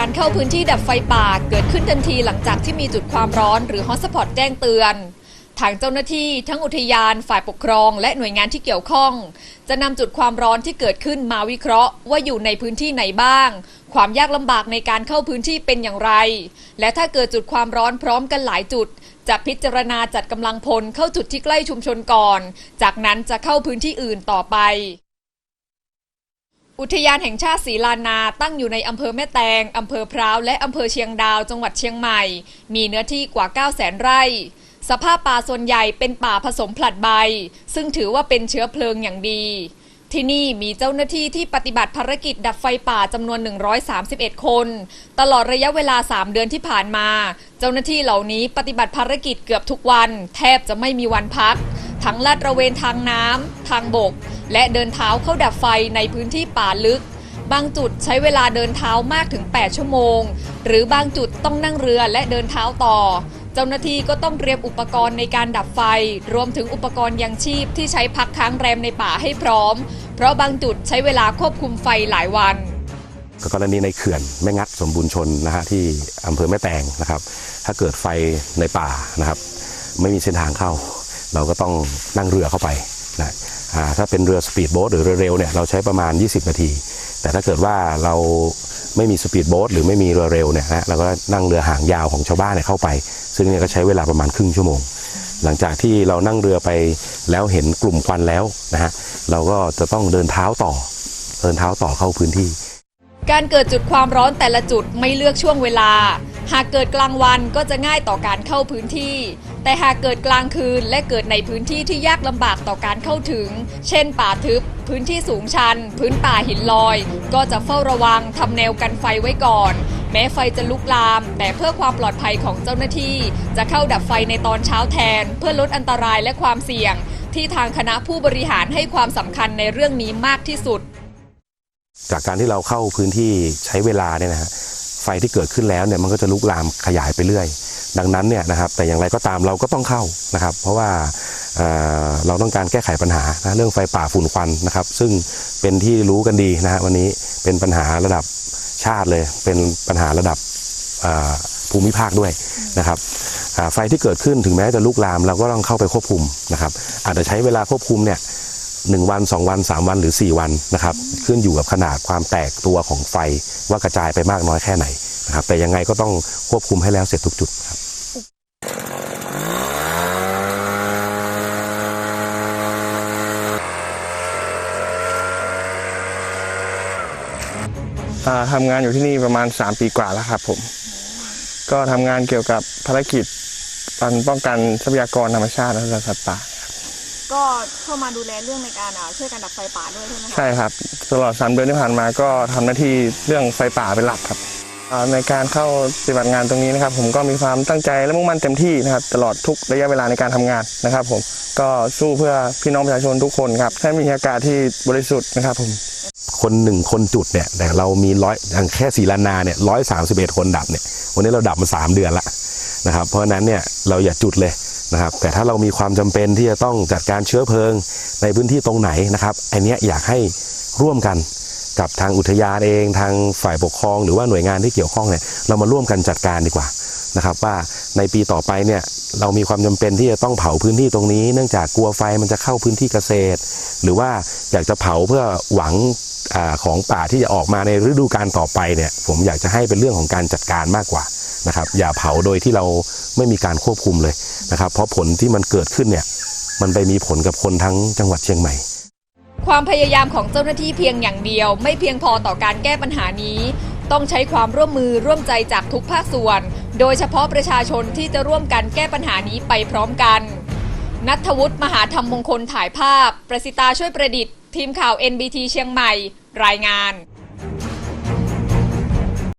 การเข้าพื้นที่ดับไฟป่าเกิดขึ้นทันทีหลังจากที่มีจุดความร้อนหรือฮอตสปอตแจ้งเตือน ทางเจ้าหน้าที่ทั้งอุทยานฝ่ายปกครอง และหน่วยงานที่เกี่ยวข้อง จะนำจุดความร้อนที่เกิดขึ้นมาวิเคราะห์ ว่าอยู่ในพื้นที่ไหนบ้าง ความยากลำบากในการเข้าพื้นที่เป็นอย่างไร และถ้าเกิดจุดความร้อนพร้อมกันหลายจุด จะพิจารณาจัดกำลังพลเข้าจุดที่ใกล้ชุมชนก่อน จากนั้นจะเข้าพื้นที่อื่นต่อไป อุทยานแห่งชาติศรีลานาตั้งอยู่ในอำเภอแม่แตง อำเภอพร้าว และอำเภอเชียงดาว จังหวัดเชียงใหม่ มีเนื้อที่กว่า 9 0 0 0 0 0ไร่ สภาพป่าส่วนใหญ่เป็นป่าผสมผลัดใบ ซึ่งถือว่าเป็นเชื้อเพลิงอย่างดี ที่นี่มีเจ้าหน้าที่ที่ปฏิบัติภารกิจดับไฟป่าจำนวน 131 คน ตลอดระยะเวลา 3 เดือนที่ผ่านมา เจ้าหน้าที่เหล่านี้ปฏิบัติภารกิจเกือบทุกวัน แทบจะไม่มีวันพัก ทั้งลาดระเวนทางน้ำทางบก และเดินเท้าเข้าดับไฟในพื้นที่ป่าลึก บางจุดใช้เวลาเดินเท้ามากถึง 8 ชั่วโมง หรือบางจุดต้องนั่งเรือและเดินเท้าต่อ เจ้าหน้าที่ก็ต้องเตรียมอุปกรณ์ในการดับไฟ รวมถึงอุปกรณ์ยังชีพที่ใช้พักค้างแรมในป่าให้พร้อม เพราะบางจุดใช้เวลาควบคุมไฟหลายวันกรณีในเขื่อนแม่งัดสมบูรณ์ชนนะฮะที่อำเภอแม่แตงนะครับ ถ้าเกิดไฟในป่านะครับ ไม่มีเส้นทางเข้า เราก็ต้องนั่งเรือเข้าไปนะถ้าเป็นเรือสปีดโบ๊ทหรือเรือเร็วเนี่ยเราใช้ประมาณ 20 นาที แต่ถ้าเกิดว่าเราไม่มีสปีดโบ๊ทหรือไม่มีเรือเร็วเนี่ยนะเราก็นั่งเรือหางยาวของชาวบ้านเนี่ยเข้าไป ซึ่งเนี่ยก็ใช้เวลาประมาณครึ่งชั่วโมง หลังจากที่เรานั่งเรือไปแล้วเห็นกลุ่มควันแล้วนะฮะเราก็จะต้องเดินเท้าต่อ เดินเท้าต่อเข้าพื้นที่ การเกิดจุดความร้อนแต่ละจุดไม่เลือกช่วงเวลา หากเกิดกลางวันก็จะง่ายต่อการเข้าพื้นที่ แต่หากเกิดกลางคืนและเกิดในพื้นที่ที่ยากลำบากต่อการเข้าถึง เช่น ป่าทึบ พื้นที่สูงชัน พื้นป่าหินลอย ก็จะเฝ้าระวังทำแนวกันไฟไว้ก่อน แม้ไฟจะลุกลาม แต่เพื่อความปลอดภัยของเจ้าหน้าที่ จะเข้าดับไฟในตอนเช้าแทน เพื่อลดอันตรายและความเสี่ยง ที่ทางคณะผู้บริหารให้ความสำคัญในเรื่องนี้มากที่สุด จากการที่เราเข้าพื้นที่ใช้เวลาเนี่ยนะฮะไฟที่เกิดขึ้นแล้วเนี่ยมันก็จะลุกลามขยายไปเรื่อย ดังนั้นเนี่ยนะครับแต่อย่างไรก็ตามเราก็ต้องเข้านะครับ เพราะว่าเเราต้องการแก้ไขปัญหานะเรื่องไฟป่าฝุ่นควันนะครับ ซึ่งเป็นที่รู้กันดีนะฮะวันนี้เป็นปัญหาระดับชาติเลย เป็นปัญหาระดับภูมิภาคด้วยนะครับไฟที่เกิดขึ้นถึงแม้จะลุกลามเราก็ต้องเข้าไปควบคุมนะครับ อาจจะใช้เวลาควบคุมเนี่ยหนึ่งวันสองวันสามวันหรือ 4 วันนะครับขึ้นอยู่กับขนาดความแตกตัวของไฟว่ากระจายไปมากน้อยแค่ไหนนะครับแต่ยังไงก็ต้องควบคุมให้แล้วเสร็จทุกจุดครับ ทำงานอยู่ที่นี่ประมาณ 3 ปีกว่าแล้วครับผม ก็ทำงานเกี่ยวกับภารกิจการป้องกันทรัพยากรธรรมชาติและสัตว์ป่า ก็เข้ามาดูแลเรื่องในการอ่าช่วยกันดับไฟป่าด้วยใช่ไหมคะใช่ครับ ตลอด 3 เดือนที่ผ่านมาก็ทำหน้าที่เรื่องไฟป่าเป็นหลักครับอ่าในการเข้าปฏิบัติงานตรงนี้นะครับ ผมก็มีความตั้งใจและมุ่งมั่นเต็มที่นะครับ ตลอดทุกระยะเวลาในการทำงานนะครับ ผมก็สู้เพื่อพี่น้องประชาชนทุกคนครับให้มีอากาศที่บริสุทธิ์นะครับผม คนหนึ่งคนจุดเนี่ยแต่เรามีร้อยอย่างแค่ศีลานาเนี่ยร้อยสามสิบเอ็ดคนดับเนี่ยวันนี้เราดับมาสามเดือนละนะครับเพราะฉะนั้นเนี่ยเราอย่าจุดเลยนะครับแต่ถ้าเรามีความจำเป็นที่จะต้องจัดการเชื้อเพลิงในพื้นที่ตรงไหนนะครับอันนี้ยอยากให้ร่วมกันกับทางอุทยานเองทางฝ่ายปกครองหรือว่าหน่วยงานที่เกี่ยวข้องเนี่ยเรามาร่วมกันจัดการดีกว่านะครับว่าในปีต่อไปเนี่ยเรามีความจำเป็นที่จะต้องเผาพื้นที่ตรงนี้ เนื่องจากกลัวไฟมันจะเข้าพื้นที่เกษตร หรือว่าอยากจะเผาเพื่อหวัง อของป่าที่จะออกมาในฤดูกาลต่อไปเนี่ย ผมอยากจะให้เป็นเรื่องของการจัดการมากกว่านะครับ อย่าเผาโดยที่เราไม่มีการควบคุมเลยนะครับ เพราะผลที่มันเกิดขึ้นเนี่ย มันไปมีผลกับคนทั้งจังหวัดเชียงใหม่ ความพยายามของเจ้าหน้าที่เพียงอย่างเดียว ไม่เพียงพอต่อการแก้ปัญหานี้ ต้องใช้ความร่วมมือร่วมใจจากทุกภาคส่วน โดยเฉพาะประชาชนที่จะร่วมกันแก้ปัญหานี้ไปพร้อมกัน นัทวุฒิมหาธรรมมงคลถ่ายภาพ ประสิตาช่วยประดิษฐ์ ทีมข่าว NBT เชียงใหม่ รายงาน